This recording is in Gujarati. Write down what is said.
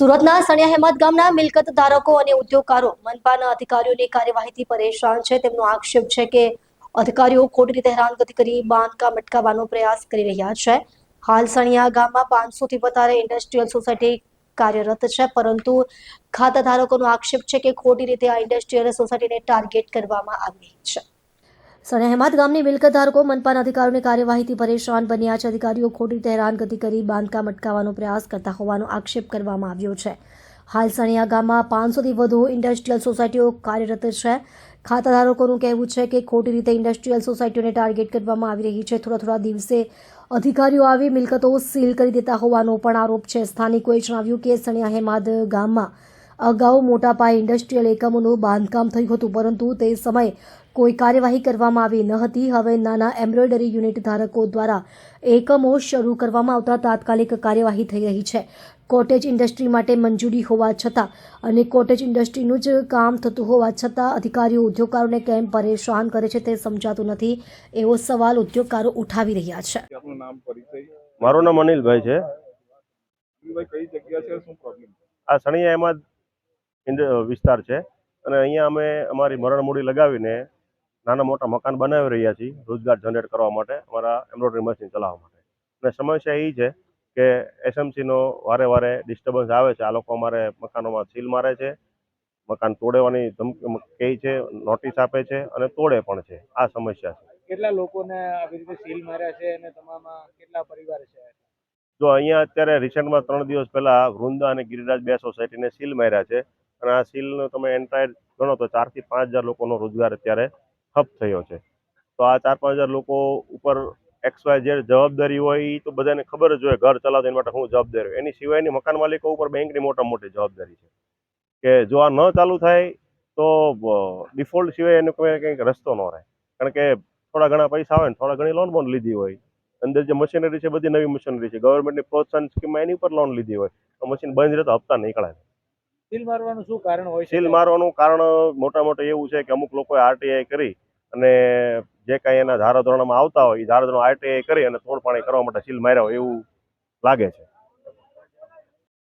સુરતના સણિયા હેમત ગામના મિલકત ધારકો અને ઉદ્યોગકારો, મનપાના અધિકારીઓની કાર્યવાહીથી પરેશાન છે. તેમનો આક્ષેપ છે કે અધિકારીઓ ખોટી રીતે હેરાનગતિ કરી બાંધકામ અટકાવવાનો પ્રયાસ કરી રહ્યા છે. હાલ સણિયા ગામમાં પાંચસોથી વધારે ઇન્ડસ્ટ્રીયલ સોસાયટી કાર્યરત છે, પરંતુ ખાતા ધારકોનો આક્ષેપ છે કે ખોટી રીતે આ ઇન્ડસ્ટ્રીયલ સોસાયટીને ટાર્ગેટ કરવામાં આવી છે. સણિયા હેમાત ગામની મિલકત ધારકો મનપાના અધિકારીઓની કાર્યવાહીથી પરેશાન બન્યા છે. અધિકારીઓ ખોટી રીતે હેરાનગતિ કરી બાંધકામ અટકાવવાનો પ્રયાસ કરતા હોવાનો આક્ષેપ કરવામાં આવ્યો છે. હાલ સણિયા ગામમાં પાંચસોથી વધુ ઇન્ડસ્ટ્રીયલ સોસાયટીઓ કાર્યરત છે. ખાતાધારકોનું કહેવું છે કે ખોટી રીતે ઇન્ડસ્ટ્રીયલ સોસાયટીઓને ટાર્ગેટ કરવામાં આવી રહી છે. થોડા થોડા દિવસે અધિકારીઓ આવી મિલકતો સીલ કરી દેતા હોવાનો પણ આરોપ છે. સ્થાનિકોએ જણાવ્યું કે સણિયા હેમાદ ગામમાં અગાઉ મોટા પાયે ઇન્ડસ્ટ્રીયલ એકમોનું બાંધકામ થયું હતું પરંતુ તે સમયે કોઈ કાર્યવાહી કરવામાં આવી ન હતી. હવે નાના એમ્બ્રોઇડરી યુનિટ ધારકો દ્વારા એકમો શરૂ કરવામાં આવતા તાત્કાલિક કાર્યવાહી થઈ રહી છે. કોટેજ ઇન્ડસ્ટ્રી માટે મંજૂરી હોવા છતાં અને કોટેજ ઇન્ડસ્ટ્રીનું જ કામ થતું હોવા છતાં અધિકારીઓ ઉદ્યોગકારોને કેમ પરેશાન કરે છે તે સમજાતું નથી એવો સવાલ ઉદ્યોગકારો ઉઠાવી રહ્યા છે. આપનું નામ પરિચય? મારું નામ અનિલભાઈ છે. ભાઈ કઈ જગ્યા છે? શું પ્રોબ્લેમ આ સણિયા એમાં વિસ્તાર છે. અને અહીંયા અમે અમારી મરણમૂડી લગાવીને નાના મોટા મકાન બનાવી રહ્યા છીએ રોજગાર જનરેટ કરવા માટે અમારા એમ્બ્રોઇડરી મશીન ચલાવવા માટે. અને સમસ્યા એ છે કે એસએમસીનો વારે વારે ડિસ્ટર્બન્સ આવે છે. આ લોકો અમારે મકાનોમાં સીલ મારે છે મકાન તોડવાની ધમકી કહે છે નોટિસ આપે છે અને તોડે પણ છે. આ સમસ્યા છે. કેટલા લોકોને આવી રીતે સીલ માર્યા છે અને તમામાં કેટલા પરિવાર છે? જો અહીંયા અત્યારે રિસેન્ટમાં ત્રણ દિવસ પહેલા વૃંદા અને ગિરિરાજ બે સોસાયટીને સીલ માર્યા છે. અને આ સીલનો તમે એન્ટાયર ગણો તો ચારથી પાંચ હજાર લોકોનો રોજગાર અત્યારે ઠપ થયો છે. તો આ ચાર પાંચ હજાર લોકો ઉપર એક્સ વાય જે જવાબદારી હોય એ તો બધાને ખબર જ હોય ઘર ચલાવતા એના માટે હું જવાબદારી એની સિવાયની મકાન માલિકો ઉપર બેંકની મોટા મોટી જવાબદારી છે. કે જો આ ન ચાલુ થાય તો ડિફોલ્ટ સિવાય એનો કોઈ કંઈક રસ્તો ન રહે. કારણ કે થોડા ઘણા પૈસા આવે ને થોડા ઘણી લોન બોન લીધી હોય. અંદર જે મશીનરી છે બધી નવી મશીનરી છે. ગવર્મેન્ટની પ્રોત્સાહન સ્કીમમાં એની ઉપર લોન લીધી હોય. તો મશીન બંધ રહે તો હપ્તા નીકળે સીલ મારવાનું શું કારણ હોય સીલ મારવાનું કારણ મોટા મોટું એવું છે કે અમુક લોકોએ આરટીઆઈ કરી અને જે કાંઈ એના ધારાધોરણમાં આવતા હોય, એ ધારાધોરણ આરટીઆઈ કરી અને તોડપાણી કરવા માટે સીલ માર્યા હોય એવું લાગે છે.